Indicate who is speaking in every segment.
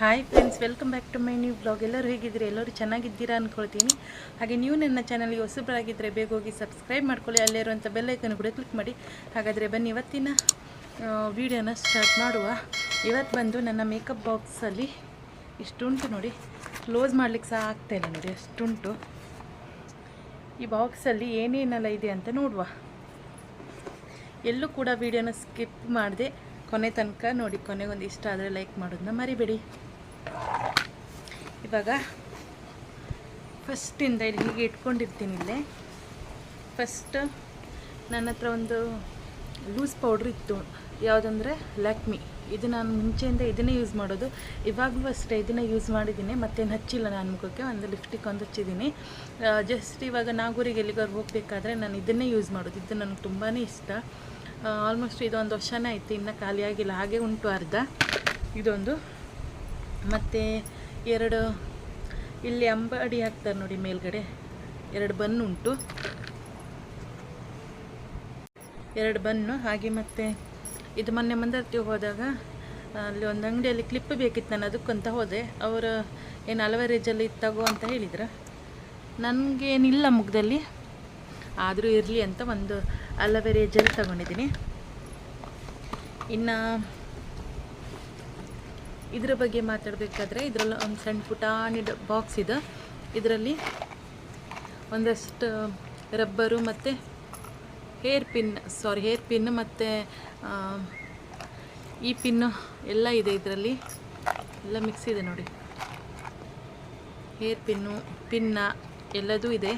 Speaker 1: Hi friends welcome back to my new blog ಎಲ್ಲರೂ ಹೇಗಿದ್ದೀರಿ? ಎಲ್ಲರೂ ಚೆನ್ನಾಗಿದ್ದೀರಾ ಅಂದ್ಕೊಳ್ತೀನಿ ಹಾಗೆ ನೀವು ನನ್ನ ಚಾನಲ್ಗೆ ಹೊಸಬರಾಗಿದ್ದರೆ ಬೇಗ ಹೋಗಿ ಸಬ್ಸ್ಕ್ರೈಬ್ ಮಾಡ್ಕೊಳ್ಳಿ. ಅಲ್ಲೇ ಇರುವಂಥ ಬೆಲ್ಲೈಕನ್ ಕೂಡ ಕ್ಲಿಕ್ ಮಾಡಿ. ಹಾಗಾದರೆ ಬನ್ನಿ, ಇವತ್ತಿನ ವೀಡಿಯೋನ ಸ್ಟಾರ್ಟ್ ಮಾಡುವ. ಇವತ್ತು ಬಂದು ನನ್ನ ಮೇಕಪ್ ಬಾಕ್ಸಲ್ಲಿ ಇಷ್ಟುಂಟು ನೋಡಿ ಕ್ಲೋಸ್ ಮಾಡ್ಲಿಕ್ಕೆ ಸಹ ಆಗ್ತಾಯಿಲ್ಲ ನೋಡಿ ಅಷ್ಟುಂಟು ಈ ಬಾಕ್ಸಲ್ಲಿ ಏನೇನೆಲ್ಲ ಇದೆ ಅಂತ ನೋಡುವ. ಎಲ್ಲೂ ಕೂಡ ವೀಡಿಯೋನ ಸ್ಕಿಪ್ ಮಾಡಿದೆ. ಕೊನೆ ತನಕ ನೋಡಿ ಕೊನೆಗೊಂದು ಇಷ್ಟ ಆದರೆ ಲೈಕ್ ಮಾಡೋದನ್ನ ಮರಿಬೇಡಿ. ಇವಾಗ ಫಸ್ಟಿಂದ ಇಲ್ಲಿ ಹೀಗೆ ಇಟ್ಕೊಂಡಿರ್ತೀನಿ ಇಲ್ಲೇ. ಫಸ್ಟ್ ನನ್ನ ಹತ್ರ ಒಂದು ಲೂಸ್ ಪೌಡ್ರ್ ಇತ್ತು. ಯಾವುದಂದರೆ ಲ್ಯಾಕ್ಮಿ ಇದು ನಾನು ಮುಂಚೆಯಿಂದ ಇದನ್ನೇ ಯೂಸ್ ಮಾಡೋದು. ಇವಾಗಲೂ ಅಷ್ಟೇ ಇದನ್ನೇ ಯೂಸ್ ಮಾಡಿದ್ದೀನಿ. ಮತ್ತೇನು ಹಚ್ಚಿಲ್ಲ ನಾನು ಮುಖಕ್ಕೆ. ಒಂದು ಲಿಪ್ಸ್ಟಿಕ್ ಒಂದು ಹಚ್ಚಿದ್ದೀನಿ. ಜಸ್ಟ್ ಇವಾಗ ನಾಗೂರಿಗೆ ಎಲ್ಲಿಗಾರು ಹೋಗಬೇಕಾದ್ರೆ ನಾನು ಇದನ್ನೇ ಯೂಸ್ ಮಾಡೋದು. ಇದು ನನಗೆ ತುಂಬಾ ಇಷ್ಟ. ಆಲ್ಮೋಸ್ಟ್ ಇದೊಂದು ವರ್ಷನೇ ಆಯಿತು. ಇನ್ನು ಖಾಲಿಯಾಗಿಲ್ಲ ಹಾಗೆ ಉಂಟು ಅರ್ಧ. ಇದೊಂದು ಮತ್ತು ಎರಡು, ಇಲ್ಲಿ ಅಂಬಡಿ ಹಾಕ್ತಾರೆ ನೋಡಿ ಮೇಲ್ಗಡೆ. ಎರಡು ಬನ್ ಉಂಟು. ಎರಡು ಬನ್ನು, ಹಾಗೆ ಮತ್ತು ಇದು ಮೊನ್ನೆ ಮಂದರ್ತಿ ಹೋದಾಗ, ಅಲ್ಲಿ ಒಂದು ಅಂಗಡಿಯಲ್ಲಿ ಕ್ಲಿಪ್ ಬೇಕಿತ್ತು ನಾನು ಅದಕ್ಕಂತ ಹೋದೆ. ಅವರು ಏನು ಅಲವರೇಜಲ್ಲಿ ತಗೋ ಅಂತ ಹೇಳಿದ್ರು. ನನಗೇನಿಲ್ಲ ಮುಖದಲ್ಲಿ ಆದರೂ ಇರಲಿ ಅಂತ ಒಂದು ಅಲವರೇಜಲ್ಲಿ ಜೆಲ್ ತಗೊಂಡಿದ್ದೀನಿ. ಇನ್ನು ಇದರ ಬಗ್ಗೆ ಮಾತಾಡಬೇಕಾದ್ರೆ ಇದರಲ್ಲಿ ಒಂದು ಸಣ್ಣ ಪುಟಾಣಿ ಬಾಕ್ಸ್ ಇದೆ. ಇದರಲ್ಲಿ ಒಂದಷ್ಟು ರಬ್ಬರು ಮತ್ತು hair pin sorry hair pin ಮತ್ತು ಈ ಪಿನ್ನು ಎಲ್ಲ ಇದೆ ಇದರಲ್ಲಿ. ಎಲ್ಲ ಮಿಕ್ಸ್ ಇದೆ ನೋಡಿ. ಹೇರ್ ಪಿನ್ನು ಪಿನ್ನ ಎಲ್ಲದೂ ಇದೆ.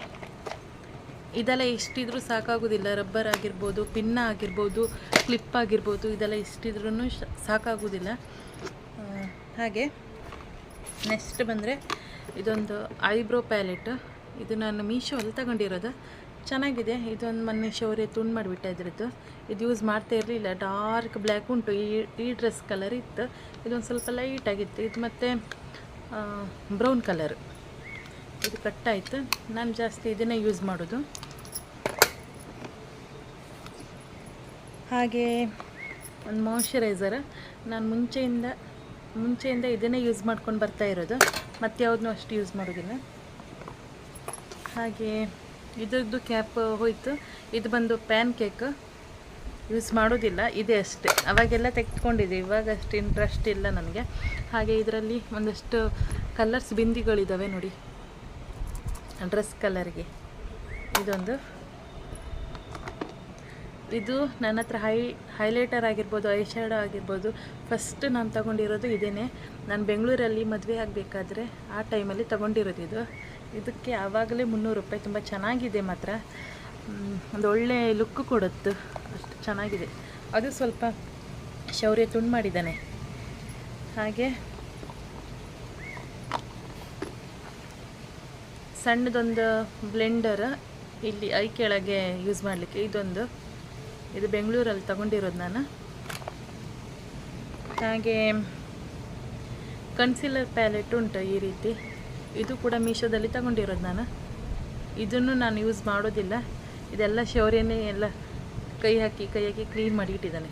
Speaker 1: ಇದೆಲ್ಲ ಎಷ್ಟಿದ್ರೂ ಸಾಕಾಗೋದಿಲ್ಲ. ರಬ್ಬರ್ ಆಗಿರ್ಬೋದು ಪಿನ್ನ ಆಗಿರ್ಬೋದು ಕ್ಲಿಪ್ ಆಗಿರ್ಬೋದು, ಇದೆಲ್ಲ ಎಷ್ಟಿದ್ರೂ ಸಾಕಾಗೋದಿಲ್ಲ. ಹಾಗೆ ನೆಕ್ಸ್ಟ್ ಬಂದರೆ ಇದೊಂದು ಐಬ್ರೋ ಪ್ಯಾಲೆಟ್. ಇದು ನಾನು ಮೀಶೋಲ್ಲಿ ತಗೊಂಡಿರೋದು. ಚೆನ್ನಾಗಿದೆ. ಇದೊಂದು ಮೊನ್ನೆ ಶೌರ್ಯ ತುಂಡು ಮಾಡಿಬಿಟ್ಟೆ ಇದ್ರದ್ದು. ಇದು ಯೂಸ್ ಮಾಡ್ತಾ ಇರಲಿಲ್ಲ. ಡಾರ್ಕ್ ಬ್ಲ್ಯಾಕ್ ಉಂಟು. ಈ ಈ ಡ್ರೆಸ್ ಕಲರ್ ಇತ್ತು. ಇದೊಂದು ಸ್ವಲ್ಪ ಲೈಟ್ ಆಗಿತ್ತು. ಇದು ಮತ್ತು ಬ್ರೌನ್ ಕಲರ್ ಇದು ಕಟ್ಟಾಯಿತು ನಾನು ಜಾಸ್ತಿ ಇದನ್ನೇ ಯೂಸ್ ಮಾಡೋದು. ಹಾಗೆ, ಒಂದು ಮಾಯ್ಶ್ಚರೈಸರ್ ನಾನು ಮುಂಚೆಯಿಂದ ಮುಂಚೆಯಿಂದ ಇದನ್ನೇ ಯೂಸ್ ಮಾಡ್ಕೊಂಡು ಬರ್ತಾ ಇರೋದು. ಮತ್ತು ಯಾವುದನ್ನೂ ಅಷ್ಟು ಯೂಸ್ ಮಾಡೋದಿಲ್ಲ. ಹಾಗೆ ಇದ್ರದ್ದು ಕ್ಯಾಪ್ ಹೋಯಿತು. ಇದು ಬಂದು ಪ್ಯಾನ್ ಕೇಕ್ ಯೂಸ್ ಮಾಡೋದಿಲ್ಲ. ಇದೆ ಅಷ್ಟೇ. ಅವಾಗೆಲ್ಲ ತೆಗೆದುಕೊಂಡಿದ್ದೆ ಇವಾಗ ಅಷ್ಟು ಇಂಟ್ರೆಸ್ಟ್ ಇಲ್ಲ ನನಗೆ. ಹಾಗೆ ಇದರಲ್ಲಿ ಒಂದಷ್ಟು ಕಲರ್ಸ್ ಬಿಂದಿಗಳಿದ್ದಾವೆ ನೋಡಿ. ಡ್ರೆಸ್ ಕಲರ್ಗೆ ಇದೊಂದು. ಇದು ನನ್ನ ಹತ್ರ ಹೈ ಹೈಲೈಟರ್ ಆಗಿರ್ಬೋದು ಐ ಶ್ಯಾಡೋ ಆಗಿರ್ಬೋದು ಫಸ್ಟ್ ನಾನು ತಗೊಂಡಿರೋದು ಇದೇನೆ. ನಾನು ಬೆಂಗಳೂರಲ್ಲಿ ಮದುವೆ ಆಗಬೇಕಾದ್ರೆ ಆ ಟೈಮಲ್ಲಿ ತೊಗೊಂಡಿರೋದು ಇದು. ಇದಕ್ಕೆ ಆವಾಗಲೇ ಮುನ್ನೂರು ರೂಪಾಯಿ ತುಂಬ ಚೆನ್ನಾಗಿದೆ ಮಾತ್ರ. ಒಂದು ಒಳ್ಳೆ ಲುಕ್ ಕೊಡುತ್ತೆ. ಅಷ್ಟು ಚೆನ್ನಾಗಿದೆ. ಅದು ಸ್ವಲ್ಪ ಶೌರ್ಯ ತುಂಡು ಮಾಡಿದ್ದಾನೆ. ಹಾಗೆ ಸಣ್ಣದೊಂದು ಬ್ಲೆಂಡರ್ ಇಲ್ಲಿ ಐ ಕೆಳಗೆ ಯೂಸ್ ಮಾಡಲಿಕ್ಕೆ ಇದೊಂದು. ಇದು ಬೆಂಗಳೂರಲ್ಲಿ ತಗೊಂಡಿರೋದು ನಾನು. ಹಾಗೆ ಕನ್ಸಿಲರ್ ಪ್ಯಾಲೆಟ್ ಉಂಟು ಈ ರೀತಿ. ಇದು ಕೂಡ ಮೀಶೋದಲ್ಲಿ ತಗೊಂಡಿರೋದು ನಾನು. ಇದನ್ನು ನಾನು ಯೂಸ್ ಮಾಡೋದಿಲ್ಲ. ಇದೆಲ್ಲ ಶೌರ್ಯನೇ ಎಲ್ಲ ಕೈ ಹಾಕಿ ಕೈ ಹಾಕಿ ಕ್ಲೀನ್ ಮಾಡಿ ಇಟ್ಟಿದ್ದಾನೆ.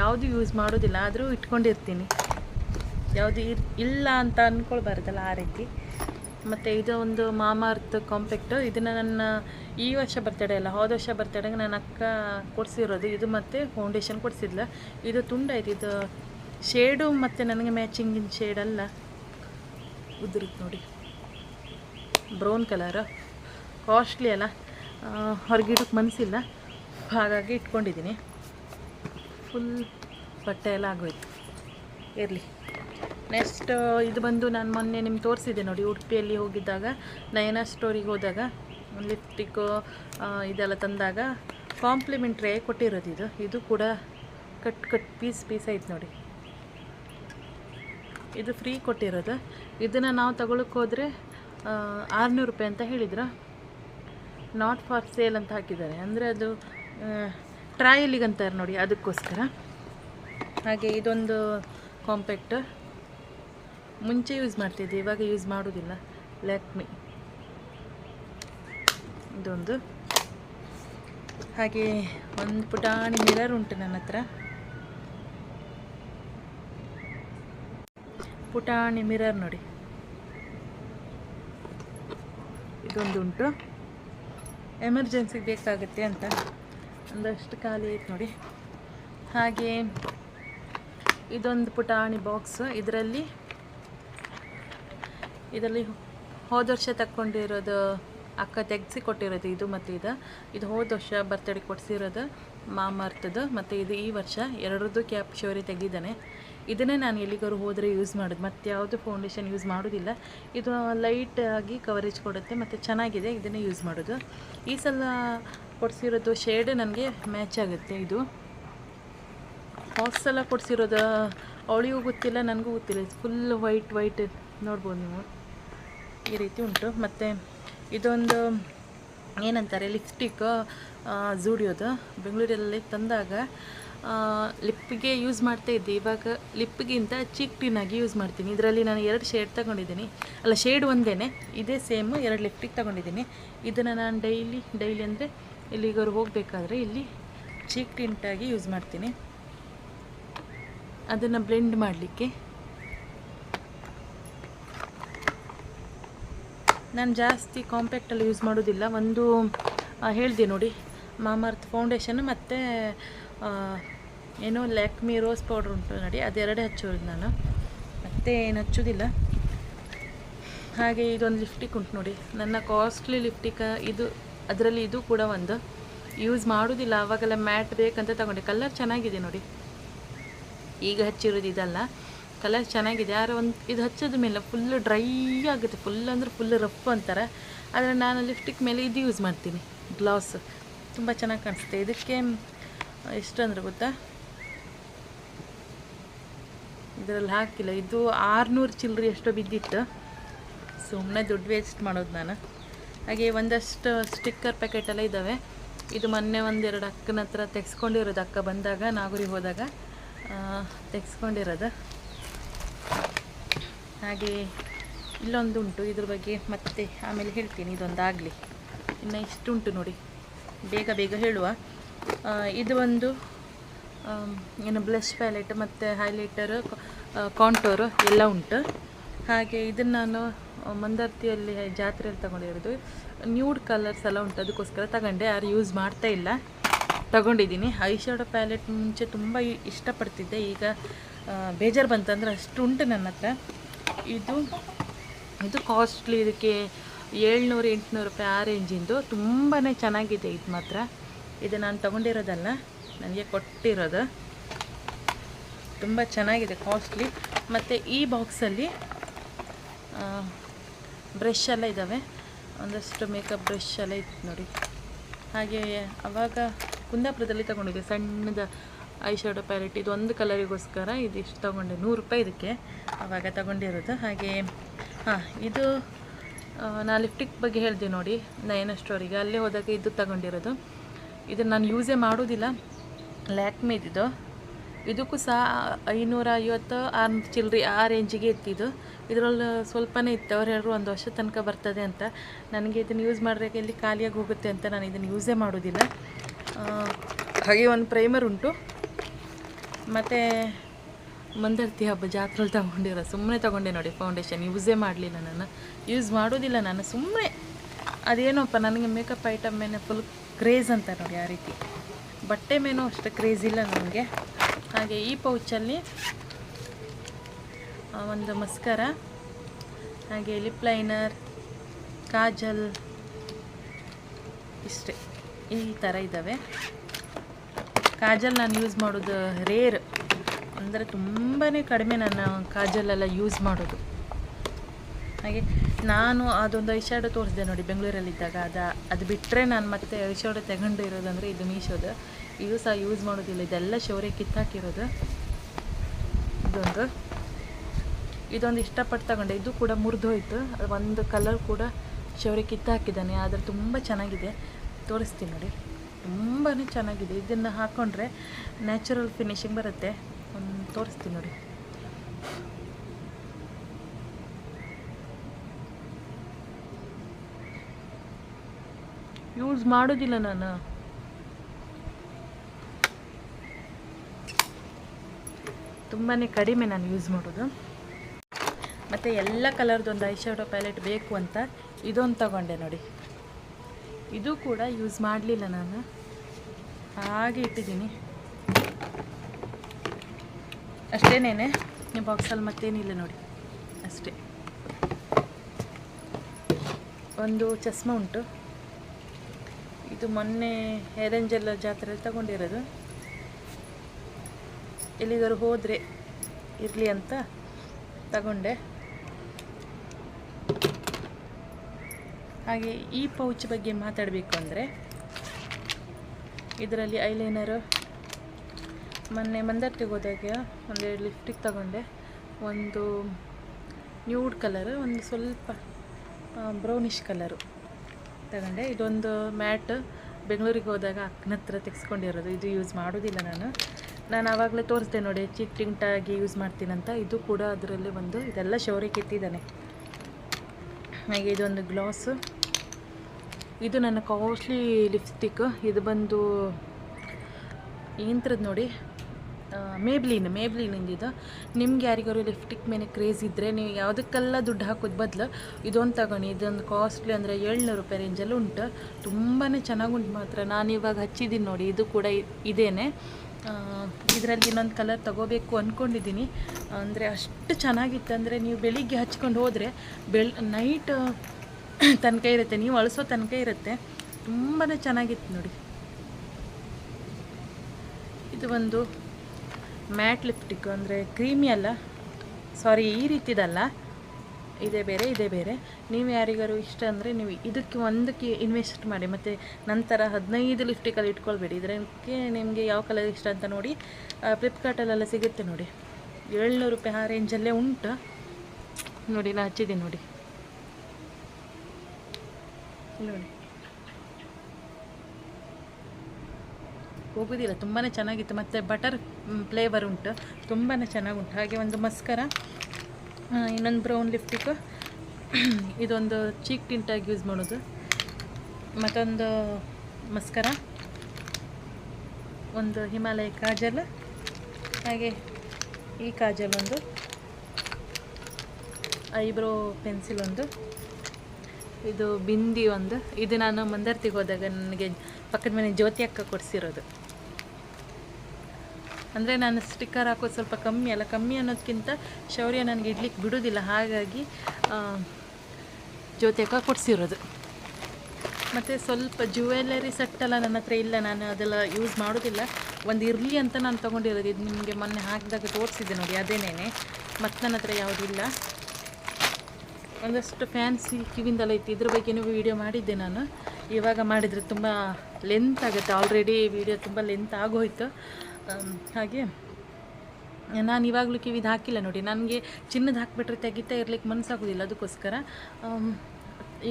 Speaker 1: ಯಾವುದು ಯೂಸ್ ಮಾಡೋದಿಲ್ಲ, ಆದರೂ ಇಟ್ಕೊಂಡಿರ್ತೀನಿ. ಯಾವುದು ಇಲ್ಲ ಅಂತ ಅಂದ್ಕೊಳ್ಬಾರ್ದಲ್ಲ ಆ ರೀತಿ. ಮತ್ತು ಇದು ಒಂದು ಮಾಮಾರ್ತ್ ಕಾಂಪ್ಯಾಕ್ಟು ಇದನ್ನು ನನ್ನ ಈ ವರ್ಷ ಬರ್ತಡೇ ಅಲ್ಲ, ಹೋದ ವರ್ಷ ಬರ್ತಡೆಗೆ ನನ್ನ ಅಕ್ಕ ಕೊಡಿಸಿರೋದು. ಇದು ಮತ್ತು ಫೌಂಡೇಶನ್ ಕೊಡಿಸಿದ್ಲ. ಇದು ತುಂಡಾಯ್ತು ಇದು ಶೇಡು ಮತ್ತು ನನಗೆ ಮ್ಯಾಚಿಂಗಿನ ಶೇಡ್ ಅಲ್ಲ. ಉದುರುತ್ತೆ ನೋಡಿ. ಬ್ರೌನ್ ಕಲರ್ ಕಾಸ್ಟ್ಲಿ ಅಲ್ಲ. ಹೊರಗಿಡೋಕ್ಕೆ ಮನಸ್ಸಿಲ್ಲ ಹಾಗಾಗಿ ಇಟ್ಕೊಂಡಿದ್ದೀನಿ ಫುಲ್ ಬಟ್ಟೆ ಎಲ್ಲ ಆಗೋಯ್ತು. ಇರಲಿ ನೆಕ್ಸ್ಟ್ ಇದು ಬಂದು ನಾನು ಮೊನ್ನೆ ನಿಮ್ಗೆ ತೋರಿಸಿದೆ ನೋಡಿ, ಉಡುಪಿಯಲ್ಲಿ ಹೋಗಿದ್ದಾಗ, ನಯನ ಸ್ಟೋರಿಗೆ ಹೋದಾಗ ಲಿಪ್ಟಿಕ್ಕು ಇದೆಲ್ಲ ತಂದಾಗ ಕಾಂಪ್ಲಿಮೆಂಟ್ರಿ ಕೊಟ್ಟಿರೋದು ಇದು. ಇದು ಕೂಡ ಕಟ್ ಕಟ್ ಪೀಸ್ ಪೀಸ್ ಐತೆ ನೋಡಿ. ಇದು ಫ್ರೀ ಕೊಟ್ಟಿರೋದು. ಇದನ್ನು ನಾವು ತಗೊಳಕ್ಕೆ ಹೋದರೆ ಆರುನೂರು ರೂಪಾಯಿ ಅಂತ ಹೇಳಿದ್ರು. ನಾಟ್ ಫಾರ್ ಸೇಲ್ ಅಂತ ಹಾಕಿದ್ದಾರೆ. ಅಂದರೆ ಅದು ಟ್ರಯಲಿಗೆ ಅಂತಾರೆ ನೋಡಿ, ಅದಕ್ಕೋಸ್ಕರ. ಹಾಗೆ ಇದೊಂದು ಕಾಂಪ್ಯಾಕ್ಟ್ ಮುಂಚೆ ಯೂಸ್ ಮಾಡ್ತಿದ್ದೆ, ಇವಾಗ ಯೂಸ್ ಮಾಡೋದಿಲ್ಲ. ಲ್ಯಾಕ್ಮಿ ಇದೊಂದು. ಹಾಗೆ ಒಂದು ಪುಟಾಣಿ ಮಿರರ್ ಉಂಟು ನನ್ನ ಹತ್ರ. ಪುಟಾಣಿ ಮಿರರ್ ನೋಡಿ. ಇದೊಂದು ಉಂಟು. ಎಮರ್ಜೆನ್ಸಿಗೆ ಬೇಕಾಗುತ್ತೆ ಅಂತ. ಒಂದಷ್ಟು ಖಾಲಿ ಐತೆ ನೋಡಿ. ಹಾಗೆ ಇದೊಂದು ಪುಟಾಣಿ ಬಾಕ್ಸ್ ಇದರಲ್ಲಿ ಇದರಲ್ಲಿ ಹೋದ ವರ್ಷ ತಕ್ಕೊಂಡಿರೋದು ಅಕ್ಕ ತೆಗೆಸಿ ಕೊಟ್ಟಿರೋದು ಇದು ಮತ್ತು ಇದು. ಇದು ಹೋದ ವರ್ಷ ಬರ್ತಡೇ ಕೊಡಿಸಿರೋದು ಮಾಮಾರ್ತದ್ದು ಮತ್ತು ಇದು ಈ ವರ್ಷ ಎರಡರದ್ದು ಕ್ಯಾಪ್ ಶೋರಿ ತೆಗೆದಿದ್ದಾನೆ. ಇದನ್ನೇ ನಾನು ಎಲ್ಲಿಗಾರು ಹೋದರೆ ಯೂಸ್ ಮಾಡೋದು. ಮತ್ತು ಯಾವುದು ಫೌಂಡೇಶನ್ ಯೂಸ್ ಮಾಡೋದಿಲ್ಲ. ಇದು ಲೈಟಾಗಿ ಕವರೇಜ್ ಕೊಡುತ್ತೆ ಮತ್ತು ಚೆನ್ನಾಗಿದೆ ಇದನ್ನೇ ಯೂಸ್ ಮಾಡೋದು. ಈ ಸಲ ಕೊಡಿಸಿರೋದು ಶೇಡ್ ನನಗೆ ಮ್ಯಾಚ್ ಆಗುತ್ತೆ ಇದು. ಸಲ ಕೊಡಿಸಿರೋದು ಅವಳಿಗೂ ಗೊತ್ತಿಲ್ಲ, ನನಗೂ ಗೊತ್ತಿಲ್ಲ. ಫುಲ್ ವೈಟ್ ವೈಟ್ ನೋಡ್ಬೋದು ನೀವು. ಈ ರೀತಿ ಉಂಟು. ಮತ್ತು ಇದೊಂದು ಏನಂತಾರೆ ಲಿಪ್ಸ್ಟಿಕ್ ಝೂಡಿಯೋದು ಬೆಂಗಳೂರಲ್ಲಿ ತಂದಾಗ ಲಿಪ್ಪಿಗೆ ಯೂಸ್ ಮಾಡ್ತಾ ಇದ್ದೆ. ಇವಾಗ ಲಿಪ್ಗಿಂತ ಚೀಕ್ ಟಿನ್ನಾಗಿ ಯೂಸ್ ಮಾಡ್ತೀನಿ. ಇದರಲ್ಲಿ ನಾನು ಎರಡು ಶೇಡ್ ತಗೊಂಡಿದ್ದೀನಿ. ಅಲ್ಲ ಶೇಡ್ ಒಂದೇ ಇದೇ ಸೇಮ್ ಎರಡು ಲಿಪ್ಟಿಕ್ ತಗೊಂಡಿದ್ದೀನಿ. ಇದನ್ನು ನಾನು ಡೈಲಿ ಡೈಲಿ ಅಂದರೆ ಇಲ್ಲಿಗವ್ರು ಹೋಗಬೇಕಾದ್ರೆ ಇಲ್ಲಿ ಚೀಕ್ ಟಿಂಟಾಗಿ ಯೂಸ್ ಮಾಡ್ತೀನಿ. ಅದನ್ನು ಬ್ಲೆಂಡ್ ಮಾಡಲಿಕ್ಕೆ. ನಾನು ಜಾಸ್ತಿ ಕಾಂಪ್ಯಾಕ್ಟಲ್ಲಿ ಯೂಸ್ ಮಾಡೋದಿಲ್ಲ. ಒಂದು ಹೇಳಿದೆ ನೋಡಿ. ಮಾಮರ್ತ್ ಫೌಂಡೇಶನ್ ಮತ್ತು ಏನೋ ಲ್ಯಾಕ್ಮಿ ರೋಸ್ ಪೌಡ್ರ್ ಉಂಟು ನೋಡಿ. ಅದೆರಡೇ ಹಚ್ಚೋದು ನಾನು. ಮತ್ತೆ ಏನು ಹಚ್ಚೋದಿಲ್ಲ. ಹಾಗೆ ಇದೊಂದು ಲಿಫ್ಟಿಕ್ ಉಂಟು ನೋಡಿ. ನನ್ನ ಕಾಸ್ಟ್ಲಿ ಲಿಫ್ಟಿಕ್ ಇದು, ಅದರಲ್ಲಿ ಇದು ಕೂಡ ಒಂದು. ಯೂಸ್ ಮಾಡೋದಿಲ್ಲ. ಆವಾಗೆಲ್ಲ ಮ್ಯಾಟ್ ಬೇಕಂತ ತಗೊಂಡೆ. ಕಲರ್ ಚೆನ್ನಾಗಿದೆ ನೋಡಿ. ಈಗ ಹಚ್ಚಿರೋದು ಇದಲ್ಲ. ಕಲರ್ ಚೆನ್ನಾಗಿದೆ. ಯಾರೋ ಒಂದು ಇದು ಹಚ್ಚೋದ ಮೇಲೆ ಫುಲ್ ಡ್ರೈ ಆಗುತ್ತೆ. ಫುಲ್ ಅಂದರೆ ಫುಲ್ ರಫ್ ಅಂತಾರೆ. ಆದರೆ ನಾನು ಲಿಫ್ಟಿಕ್ ಮೇಲೆ ಇದು ಯೂಸ್ ಮಾಡ್ತೀನಿ. ಗ್ಲಾಸ್ ತುಂಬ ಚೆನ್ನಾಗಿ ಕಾಣಿಸುತ್ತೆ. ಇದಕ್ಕೆ ಎಷ್ಟು ಅಂದರೆ ಗೊತ್ತಾ? ಇದರಲ್ಲಿ ಹಾಕಿಲ್ಲ. ಇದು ಆರುನೂರು ಚಿಲ್ಲರಿ ಎಷ್ಟೋ ಬಿದ್ದಿತ್ತು. ಸುಮ್ಮನೆ ದುಡ್ಡು ವೇಸ್ಟ್ ಮಾಡೋದು ನಾನು. ಹಾಗೆ ಒಂದಷ್ಟು ಸ್ಟಿಕ್ಕರ್ ಪ್ಯಾಕೆಟ್ ಎಲ್ಲ ಇದ್ದಾವೆ. ಇದು ಮೊನ್ನೆ ಒಂದೆರಡು ಅಕ್ಕನ ಹತ್ರ ತೆಗೆಸ್ಕೊಂಡಿರೋದು. ಅಕ್ಕ ಬಂದಾಗ, ನಾಗೂರಿಗೆ ಹೋದಾಗ ತೆಗೆಸ್ಕೊಂಡಿರೋದು. ಹಾಗೆ ಇಲ್ಲೊಂದು ಉಂಟು, ಇದ್ರ ಬಗ್ಗೆ ಮತ್ತೆ ಆಮೇಲೆ ಹೇಳ್ತೀನಿ, ಇದೊಂದಾಗಲಿ. ಇನ್ನು ಇಷ್ಟುಂಟು ನೋಡಿ. ಬೇಗ ಬೇಗ ಹೇಳುವ. ಇದು ಒಂದು ಏನು ಬ್ಲಷ್ ಪ್ಯಾಲೆಟ್ ಮತ್ತು ಹೈಲೈಟರ್ ಕಾಂಟೋರು ಎಲ್ಲ ಉಂಟು. ಹಾಗೆ ಇದನ್ನು ನಾನು ಮಂದರ್ತಿಯಲ್ಲಿ ಜಾತ್ರೆಯಲ್ಲಿ ತಗೊಂಡಿರೋದು. ನ್ಯೂಡ್ ಕಲರ್ಸ್ ಎಲ್ಲ ಉಂಟು, ಅದಕ್ಕೋಸ್ಕರ ತಗೊಂಡೆ. ಯಾರು ಯೂಸ್ ಮಾಡ್ತಾ ಇಲ್ಲ. ತಗೊಂಡಿದ್ದೀನಿ. ಐ ಶ್ಯಾಡೋ ಪ್ಯಾಲೆಟ್ ಮುಂಚೆ ತುಂಬ ಇಷ್ಟಪಡ್ತಿದ್ದೆ. ಈಗ ಬೇಜಾರು ಬಂತಂದ್ರೆ ಅಷ್ಟು ಉಂಟು ನನ್ನ ಹತ್ರ. ಇದು ಇದು ಕಾಸ್ಟ್ಲಿ ಇದಕ್ಕೆ ಏಳ್ನೂರು, ಎಂಟುನೂರು ರೂಪಾಯಿ ಆ ರೇಂಜಿಂದು ತುಂಬಾ ಚೆನ್ನಾಗಿದೆ ಇದು ಮಾತ್ರ. ಇದು ನಾನು ತಗೊಂಡಿರೋದಲ್ಲ, ನನಗೆ ಕೊಟ್ಟಿರೋದು. ತುಂಬ ಚೆನ್ನಾಗಿದೆ ಕಾಸ್ಟ್ಲಿ ಮತ್ತು ಈ ಬಾಕ್ಸಲ್ಲಿ ಬ್ರಷ್ ಎಲ್ಲ ಇದ್ದಾವೆ ಒಂದಷ್ಟು ಮೇಕಪ್ ಬ್ರಷ್ ಎಲ್ಲ ಇತ್ತು ನೋಡಿ. ಹಾಗೆ ಅವಾಗ ಕುಂದಾಪುರದಲ್ಲಿ ತಗೊಂಡಿದ್ದೆ, ಸಣ್ಣದ ಐ ಶ್ಯಾಡೋ ಪ್ಯಾಲೆಟ್ ಇದು ಒಂದು ಕಲರಿಗೋಸ್ಕರ ಇದಿಷ್ಟು ತಗೊಂಡೆ. ನೂರು ರೂಪಾಯಿ ಇದಕ್ಕೆ ಆವಾಗ ತಗೊಂಡಿರೋದು. ಹಾಗೆ, ಹಾಂ, ಇದು ನಾನು ನಾ ಲಿಫ್ಟಿಕ್ ಬಗ್ಗೆ ಹೇಳಿದೆ ನೋಡಿ, ನಯನ ಸ್ಟೋರಿಗೆ ಅಲ್ಲೇ ಹೋದಾಗ ಇದು ತಗೊಂಡಿರೋದು. ಇದನ್ನು ನಾನು ಯೂಸೇ ಮಾಡೋದಿಲ್ಲ. ಲ್ಯಾಕ್ಮೆ ಇದ್ದಿದ್ದು ಇದಕ್ಕೂ ಸಹ ಐನೂರ ಐವತ್ತು ಆರ್ನೂರು ಚಿಲ್ಲರೆ ಆ ರೇಂಜಿಗೆ ಇತ್ತಿದ್ದು. ಇದರಲ್ಲಿ ಸ್ವಲ್ಪನೇ ಇತ್ತು. ಅವ್ರು ಹೇಳರು ಒಂದು ವರ್ಷ ತನಕ ಬರ್ತದೆ ಅಂತ. ನನಗೆ ಇದನ್ನು ಯೂಸ್ ಮಾಡಿದಾಗ ಎಲ್ಲಿ ಖಾಲಿಯಾಗಿ ಹೋಗುತ್ತೆ ಅಂತ ನಾನು ಇದನ್ನು ಯೂಸೇ ಮಾಡೋದಿಲ್ಲ. ಹಾಗೆ ಒಂದು ಪ್ರೈಮರ್ ಉಂಟು. ಮತ್ತು ಮಂದರ್ತಿ ಹಬ್ಬ ಜಾತ್ರೆಲಿ ತಗೊಂಡಿರೋ ಸುಮ್ಮನೆ ತಗೊಂಡೆ ನೋಡಿ ಫೌಂಡೇಶನ್ ಯೂಸೇ ಮಾಡಲಿಲ್ಲ ನಾನು. ಯೂಸ್ ಮಾಡೋದಿಲ್ಲ ನಾನು ಸುಮ್ಮನೆ ಅದೇನೋಪ್ಪ, ನನಗೆ ಮೇಕಪ್ ಐಟಮ್ ಮೇಲೆ ಫುಲ್ ಕ್ರೇಜ್ ಅಂತ ನೋಡಿ ಆ ರೀತಿ. ಬಟ್ಟೆ ಮೇನೂ ಅಷ್ಟು ಕ್ರೇಜ್ ಇಲ್ಲ ನನಗೆ. ಹಾಗೆ ಈ ಪೌಚಲ್ಲಿ ಒಂದು ಮಸ್ಕರ ಹಾಗೆ ಲಿಪ್ ಲೈನರ್ ಕಾಜಲ್, ಇಷ್ಟೇ. ಈ ಥರ ಇದ್ದಾವೆ. ಕಾಜಲ್ ನಾನು ಯೂಸ್ ಮಾಡೋದು ರೇರ್ ಅಂದರೆ ತುಂಬಾ ಕಡಿಮೆ ನಾನು ಕಾಜಲೆಲ್ಲ ಯೂಸ್ ಮಾಡೋದು. ಹಾಗೆ ನಾನು ಅದೊಂದು ಐಶ್ಯಾಡೋ ತೋರಿಸಿದೆ ನೋಡಿ, ಬೆಂಗಳೂರಲ್ಲಿದ್ದಾಗ. ಅದ, ಅದು ಬಿಟ್ಟರೆ ನಾನು ಮತ್ತೆ ಐಶ್ಯಾಡೋ ತಗೊಂಡು ಇರೋದಂದರೆ ಇದು ಮೀಶೋದು. ಇದು ಸಹ ಯೂಸ್ ಮಾಡೋದಿಲ್ಲ. ಇದೆಲ್ಲ ಶೌರ್ಯ ಕಿತ್ತಾಕಿರೋದು. ಇದೊಂದು. ಇದೊಂದು ಇಷ್ಟಪಟ್ಟು ತಗೊಂಡೆ. ಇದು ಕೂಡ ಮುರಿದೋಯ್ತು. ಒಂದು ಕಲರ್ ಕೂಡ ಶೌರ್ಯ ಕಿತ್ತಾಕಿದ್ದಾನೆ. ಆದರೆ ತುಂಬ ಚೆನ್ನಾಗಿದೆ. ತೋರಿಸ್ತೀನಿ ನೋಡಿ. ತುಂಬಾ ಚೆನ್ನಾಗಿದೆ. ಇದನ್ನು ಹಾಕ್ಕೊಂಡ್ರೆ ನ್ಯಾಚುರಲ್ ಫಿನಿಶಿಂಗ್ ಬರುತ್ತೆ. ಒಂದು ತೋರಿಸ್ತೀನಿ ನೋಡಿ. ಯೂಸ್ ಮಾಡೋದಿಲ್ಲ ನಾನು. ತುಂಬಾ ಕಡಿಮೆ ನಾನು ಯೂಸ್ ಮಾಡೋದು. ಮತ್ತು ಎಲ್ಲ ಕಲರ್ದು ಒಂದು ಐ ಪ್ಯಾಲೆಟ್ ಬೇಕು ಅಂತ ಇದೊಂದು ತಗೊಂಡೆ ನೋಡಿ. ಇದು ಕೂಡ ಯೂಸ್ ಮಾಡಲಿಲ್ಲ ನಾನು. ಹಾಗೆ ಇಟ್ಟಿದ್ದೀನಿ. ಅಷ್ಟೇನೇನೆ? ಬಾಕ್ಸಲ್ಲಿ ಮತ್ತೇನಿಲ್ಲ ನೋಡಿ. ಅಷ್ಟೇ. ಒಂದು ಚಸ್ಮ ಉಂಟು. ಇದು ಮೊನ್ನೆ ಹೇರಂಜಲ್ ಜಾತ್ರೆಯಲ್ಲಿ ತಗೊಂಡಿರೋದು. ಎಲ್ಲಿಗಾರು ಹೋದರೆ ಇರಲಿ ಅಂತ ತಗೊಂಡೆ. ಹಾಗೆ ಈ ಪೌಚ್ ಬಗ್ಗೆ ಮಾತಾಡಬೇಕು ಅಂದರೆ ಇದರಲ್ಲಿ ಐಲೈನರು, ಮೊನ್ನೆ ಮಂದರ್ತಿಗೆ ಹೋದಾಗ ಒಂದೆರಡು ಲಿಫ್ಟಿಗೆ ತಗೊಂಡೆ. ಒಂದು ನ್ಯೂಡ್ ಕಲರ್ ಒಂದು ಸ್ವಲ್ಪ ಬ್ರೌನಿಷ್ ಕಲರು ತಗೊಂಡೆ. ಇದೊಂದು ಮ್ಯಾಟ್ ಬೆಂಗಳೂರಿಗೆ ಹೋದಾಗ ಅಕ್ಕನ ಹತ್ರ ತೆಗೆಸ್ಕೊಂಡಿರೋದು. ಇದು ಯೂಸ್ ಮಾಡೋದಿಲ್ಲ ನಾನು. ನಾನು ಆವಾಗಲೇ ತೋರಿಸ್ದೆ ನೋಡಿ ಚಿಕ್ಕ ಟಿಂಟಾಗಿ ಯೂಸ್ ಮಾಡ್ತೀನಂತ. ಇದು ಕೂಡ ಅದರಲ್ಲಿ ಒಂದು, ಇದೆಲ್ಲ ಶೌರ್ಯ ಕೆತ್ತಿದ್ದಾನೆ ಹಾಗೆ ಇದೊಂದು ಗ್ಲಾಸು ಇದು ನನ್ನ ಕಾಸ್ಟ್ಲಿ ಲಿಪ್ಸ್ಟಿಕ್ ಇದು ಬಂದು ಏನತ್ರದ್ದು ನೋಡಿ? ಮೇಬ್ಲಿನ್ ಮೇಬ್ಲಿನಿಂದ ಇದು ನಿಮ್ಗೆ ಯಾರಿಗಾರು ಲಿಫ್ಟಿಕ್ ಮೇಲೆ ಕ್ರೇಜ್ ಇದ್ದರೆ ನೀವು ಯಾವುದಕ್ಕೆಲ್ಲ ದುಡ್ಡು ಹಾಕೋದು ಬದಲು ಇದೊಂದು ತಗೊಳ್ಳಿ. ಇದೊಂದು ಕಾಸ್ಟ್ಲಿ ಅಂದರೆ ಏಳ್ನೂರು ರೂಪಾಯಿ ರೇಂಜಲ್ಲಿ ಉಂಟು. ತುಂಬಾ ಚೆನ್ನಾಗುಂಟು ಮಾತ್ರ. ನಾನು ಇವಾಗ ಹಚ್ಚಿದ್ದೀನಿ ನೋಡಿ, ಇದು ಕೂಡ ಇದೇನೆ. ಇದರಲ್ಲಿ ಇನ್ನೊಂದು ಕಲರ್ ತಗೋಬೇಕು ಅಂದ್ಕೊಂಡಿದ್ದೀನಿ ಅಂದರೆ ಅಷ್ಟು ಚೆನ್ನಾಗಿತ್ತು ಅಂದರೆ ನೀವು ಬೆಳಿಗ್ಗೆ ಹಚ್ಕೊಂಡು ಹೋದರೆ ಬೆಳ್ ನೈಟ್ ತನಕ ಇರುತ್ತೆ. ನೀವು ಅಳಿಸೋ ತನಕ ಇರುತ್ತೆ. ತುಂಬಾ ಚೆನ್ನಾಗಿತ್ತು ನೋಡಿ. ಇದು ಒಂದು ಮ್ಯಾಟ್ ಲಿಪ್ಟಿಕ್ ಅಂದರೆ ಕ್ರೀಮಿ ಅಲ್ಲ. ಸಾರಿ ಈ ರೀತಿದಲ್ಲ. ಇದೇ ಬೇರೆ ಇದೇ ಬೇರೆ. ನೀವು ಯಾರಿಗಾರು ಇಷ್ಟ ಅಂದರೆ ನೀವು ಇದಕ್ಕೆ ಒಂದಕ್ಕೆ ಇನ್ವೆಸ್ಟ್ ಮಾಡಿ. ಮತ್ತು ನಂತರ ಹದಿನೈದು ಲಿಫ್ಟಿಕಲ್ಲಿ ಇಟ್ಕೊಳ್ಬೇಡಿ. ಇದಕ್ಕೆ ನಿಮಗೆ ಯಾವ ಕಲರ್ ಇಷ್ಟ ಅಂತ ನೋಡಿ ಫ್ಲಿಪ್ಕಾರ್ಟಲ್ಲೆಲ್ಲ ಸಿಗುತ್ತೆ ನೋಡಿ. ಏಳ್ನೂರು ರೂಪಾಯಿ ಆ ರೇಂಜಲ್ಲೇ ಉಂಟು. ನೋಡಿ ನಾನು ಹಚ್ಚಿದ್ದೀನಿ ನೋಡಿ. ನೋಡಿ. ಹೋಗೋದಿಲ್ಲ ತುಂಬಾ ಚೆನ್ನಾಗಿತ್ತು. ಮತ್ತು ಬಟರ್ ಫ್ಲೇವರ್ ಉಂಟು. ತುಂಬಾ ಚೆನ್ನಾಗುಂಟು. ಹಾಗೆ ಒಂದು ಮಸ್ಕರ ಇನ್ನೊಂದು ಬ್ರೌನ್ ಲಿಪ್ಟಿಕ್ ಇದೊಂದು ಚೀಕ್ ಟಿಂಟಾಗಿ ಯೂಸ್ ಮಾಡೋದು. ಮತ್ತೊಂದು ಮಸ್ಕರ ಒಂದು ಹಿಮಾಲಯ ಕಾಜಲ್. ಹಾಗೆ ಈ ಕಾಜಲ್ ಒಂದು. ಐಬ್ರೋ ಪೆನ್ಸಿಲ್ ಒಂದು. ಇದು ಬಿಂದಿ ಒಂದು. ಇದು ನಾನು ಮಂದರ್ತಿಗೆ ಹೋದಾಗ ನನಗೆ ಪಕ್ಕದ ಮನೆ ಜ್ಯೋತಿ ಅಕ್ಕ ಕೊಡಿಸಿರೋದು. ಅಂದರೆ ನಾನು ಸ್ಟಿಕ್ಕರ್ ಹಾಕೋದು ಸ್ವಲ್ಪ ಕಮ್ಮಿ ಅಲ್ಲ. ಕಮ್ಮಿ ಅನ್ನೋದಕ್ಕಿಂತ ಶೌರ್ಯ ನನಗೆ ಇಡ್ಲಿಕ್ಕೆ ಬಿಡೋದಿಲ್ಲ. ಹಾಗಾಗಿ ಜ್ಯೋತಿ ಅಕ್ಕ ಕೊಡಿಸಿರೋದು. ಮತ್ತು ಸ್ವಲ್ಪ ಜ್ಯುವೆಲ್ಲರಿ ಸೆಟ್ಟೆಲ್ಲ ನನ್ನ ಹತ್ರ ಇಲ್ಲ. ನಾನು ಅದೆಲ್ಲ ಯೂಸ್ ಮಾಡೋದಿಲ್ಲ. ಒಂದು ಇರಲಿ ಅಂತ ನಾನು ತೊಗೊಂಡಿರೋದು. ಇದು ನಿಮಗೆ ಮೊನ್ನೆ ಹಾಕಿದಾಗ ತೋರಿಸಿದ್ದೆ ನೋಡಿ, ಅದೇನೇನೆ. ಮತ್ತು ನನ್ನ ಹತ್ರ ಯಾವುದಿಲ್ಲ ಒಂದಷ್ಟು ಫ್ಯಾನ್ಸಿ ಕಿವಿಂದೆಲ್ಲ ಇತ್ತು. ಇದ್ರ ಬಗ್ಗೆನೂ ವೀಡಿಯೋ ಮಾಡಿದ್ದೆ ನಾನು. ಇವಾಗ ಮಾಡಿದರೆ ತುಂಬ ಲೆಂತ್ ಆಗುತ್ತೆ. ಆಲ್ರೆಡಿ ವಿಡಿಯೋ ತುಂಬ ಲೆಂತ್ ಆಗೋಯ್ತು. ಹಾಗೆ. ನಾನು ಇವಾಗಲೂ ಕಿವಿದು ಹಾಕಿಲ್ಲ ನೋಡಿ. ನನಗೆ ಚಿನ್ನದ ಹಾಕಿಬಿಟ್ರೆ ತೆಗಿತಾ ಇರ್ಲಿಕ್ಕೆ ಮನಸ್ಸಾಗೋದಿಲ್ಲ ಅದಕ್ಕೋಸ್ಕರ.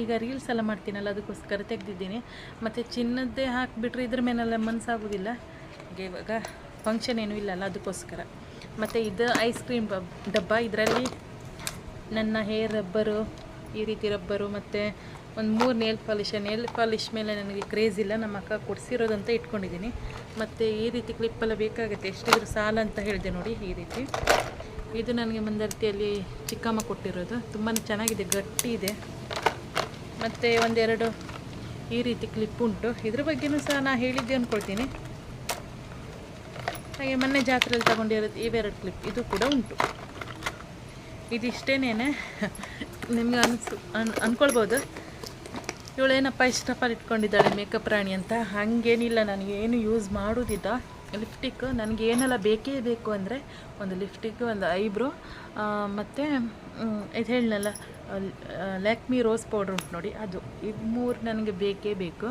Speaker 1: ಈಗ ರೀಲ್ಸ್ ಎಲ್ಲ ಮಾಡ್ತೀನಲ್ಲ ಅದಕ್ಕೋಸ್ಕರ ತೆಗೆದಿದ್ದೀನಿ. ಮತ್ತು ಚಿನ್ನದ್ದೇ ಹಾಕಿಬಿಟ್ರೆ ಇದ್ರ ಮೇಲೆಲ್ಲ ಮನಸ್ಸಾಗೋದಿಲ್ಲ ಹಾಗೆ ಇವಾಗ ಫಂಕ್ಷನ್ ಏನೂ ಇಲ್ಲಲ್ಲ ಅದಕ್ಕೋಸ್ಕರ. ಮತ್ತು ಇದು ಐಸ್ ಕ್ರೀಮ್ ಡಬ್ಬ. ಇದರಲ್ಲಿ ನನ್ನ ಹೇರ್ ರಬ್ಬರು, ಈ ರೀತಿ ರಬ್ಬರು ಮತ್ತು ಒಂದು ಮೂರು ನೇಲ್ ಪಾಲಿಷ್ ನೇಲ್ ಪಾಲಿಷ್ ಮೇಲೆ ನನಗೆ ಕ್ರೇಜ್ ಇಲ್ಲ. ನಮ್ಮ ಅಕ್ಕ ಕೊಡಿಸಿರೋದಂತ ಇಟ್ಕೊಂಡಿದ್ದೀನಿ. ಮತ್ತು ಈ ರೀತಿ ಕ್ಲಿಪ್ಪೆಲ್ಲ ಬೇಕಾಗುತ್ತೆ. ಎಷ್ಟಿದ್ರು ಸಾಲ ಅಂತ ಹೇಳಿದೆ ನೋಡಿ ಈ ರೀತಿ. ಇದು ನನಗೆ ಮಂದರ್ತಿಯಲ್ಲಿ ಚಿಕ್ಕಮ್ಮ ಕೊಟ್ಟಿರೋದು. ತುಂಬಾ ಚೆನ್ನಾಗಿದೆ, ಗಟ್ಟಿ ಇದೆ. ಮತ್ತು ಒಂದೆರಡು ಈ ರೀತಿ ಕ್ಲಿಪ್ ಉಂಟು. ಇದ್ರ ಬಗ್ಗೆನೂ ಸಹ ನಾನು ಹೇಳಿದ್ದೆ ಅಂದ್ಕೊಳ್ತೀನಿ ಹಾಗೆ ಮೊನ್ನೆ ಜಾತ್ರೆಯಲ್ಲಿ ತಗೊಂಡಿರೋದು ಇವೆರಡು ಕ್ಲಿಪ್ ಇದು ಕೂಡ ಉಂಟು. ಇದಿಷ್ಟೇನೇನೆ? ನಿಮ್ಗೆ ಅನ್ಸು, ಅನ್ ಅಂದ್ಕೊಳ್ಬೋದು ಇವಳೇನಪ್ಪ ಇಷ್ಟಪಟ್ಟು ಇಟ್ಕೊಂಡಿದ್ದಾಳೆ ಮೇಕಪ್ ರಾಣಿ ಅಂತ? ಹಾಗೇನಿಲ್ಲ, ನನಗೇನು ಯೂಸ್ ಮಾಡೋದಿಲ್ಲ. ಲಿಪ್ಟಿಕ್ ನನಗೇನೆಲ್ಲ ಬೇಕೇ ಬೇಕು ಅಂದರೆ ಒಂದು ಲಿಪ್ಟಿಕ್ ಒಂದು ಐಬ್ರೋ ಮತ್ತು ಇದು ಹೇಳಲ್ಲ ಲ್ಯಾಕ್ಮಿ ರೋಸ್ ಪೌಡ್ರ್ ಉಂಟು ನೋಡಿ, ಅದು. ಇದು ಮೂರು ನನಗೆ ಬೇಕೇ ಬೇಕು.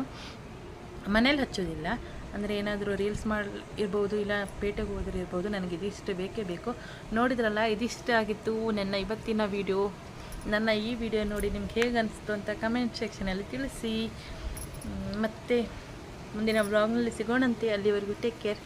Speaker 1: ಮನೇಲಿ ಹಚ್ಚೋದಿಲ್ಲ. ಅಂದರೆ ಏನಾದರೂ ರೀಲ್ಸ್ ಮಾಡಿ ಇರ್ಬೋದು ಇಲ್ಲ ಪೇಟೆಗೆ ಹೋದ್ರೆ ಇರ್ಬೋದು, ನನಗೆ ಇದಿಷ್ಟು ಬೇಕೇ ಬೇಕು. ನೋಡಿದ್ರಲ್ಲ, ಇದಿಷ್ಟ ಆಗಿತ್ತು ನನ್ನ ಇವತ್ತಿನ ವಿಡಿಯೋ ನನ್ನ ಈ ವಿಡಿಯೋ ನೋಡಿ ನಿಮ್ಗೆ ಹೇಗೆ ಅನಿಸ್ತು ಅಂತ ಕಮೆಂಟ್ ಸೆಕ್ಷನಲ್ಲಿ ತಿಳಿಸಿ. ಮತ್ತು ಮುಂದಿನ ವ್ಲಾಗ್ನಲ್ಲಿ ಸಿಗೋಣಂತೆ. ಅಲ್ಲಿವರೆಗೂ ಟೇಕ್ ಕೇರ್